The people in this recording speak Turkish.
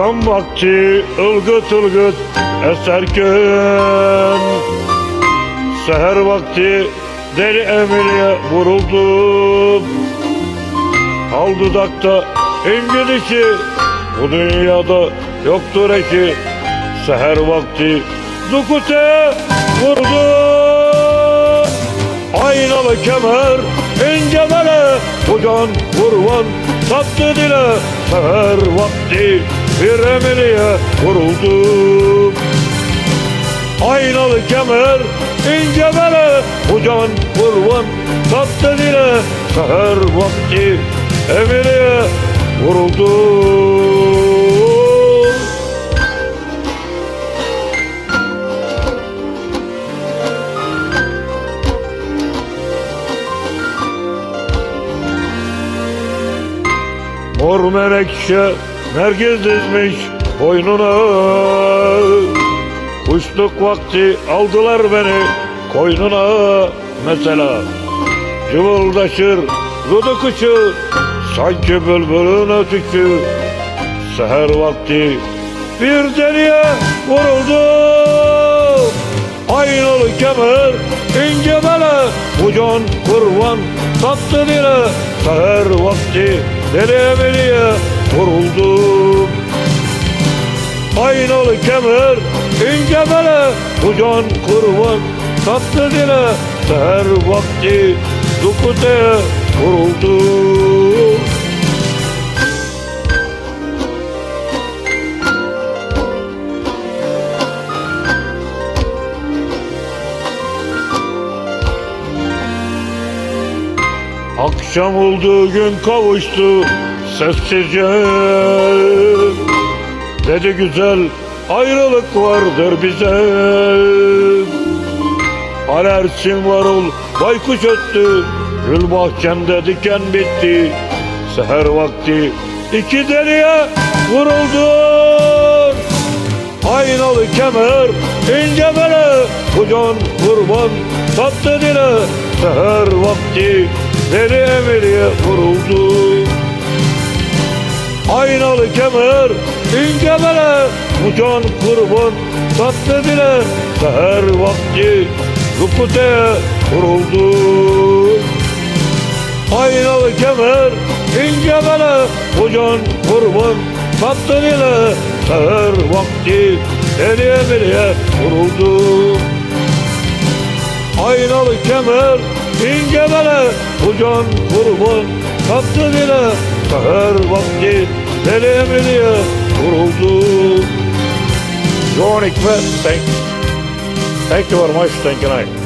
Akşam vakti ılgıt ılgıt eserken Seher vakti deli emeliye vuruldum Al dudakta İngilizce Bu dünyada yoktur eki. Seher vakti Zukute vurdu. Aynalı kemer ince bele Kocan vurvan sattı dile Seher vakti bir emeliye vuruldu. Aynalı kemer ince bele Kocan vurvan sattı dile Seher vakti emeliye vuruldu Mor menekşe merkez dizmiş boynuna. Kuşluk vakti aldılar beni koynuna. Mesela Cıvıldaşır dudu kuşu sanki bülbülün ötüşü Seher vakti bir deliye vuruldu. Aynalı kemer ince bele Ucan kurban sattı dile Seher vakti deli emeliye vuruldu Aynalı kemer ince bele Ucan kurban sattı dile Seher vakti dukuteye vuruldu Akşam olduğu gün kavuştu sessizce. Dedi güzel ayrılık vardır bize. Alersin varul baykuş öttü Gül bahçende diken bitti. Seher vakti iki deliye vuruldun Aynalı kemer ince bele Kucan kurban sattı dile. Seher vakti deli emeliye vuruldu. Aynalı kemer ince bele Kucan kurban sattı dile. Seher vakti rukuteye vuruldu. Aynalı kemer ince bele Kucan kurban sattı dile. Seher vakti deli emeliye vuruldu Aynalı kemer ince bele Kucan kurban sattı dile Seher vakti deli emeliye vuruldu. John Hikmet, thank, thank you very much, thank you.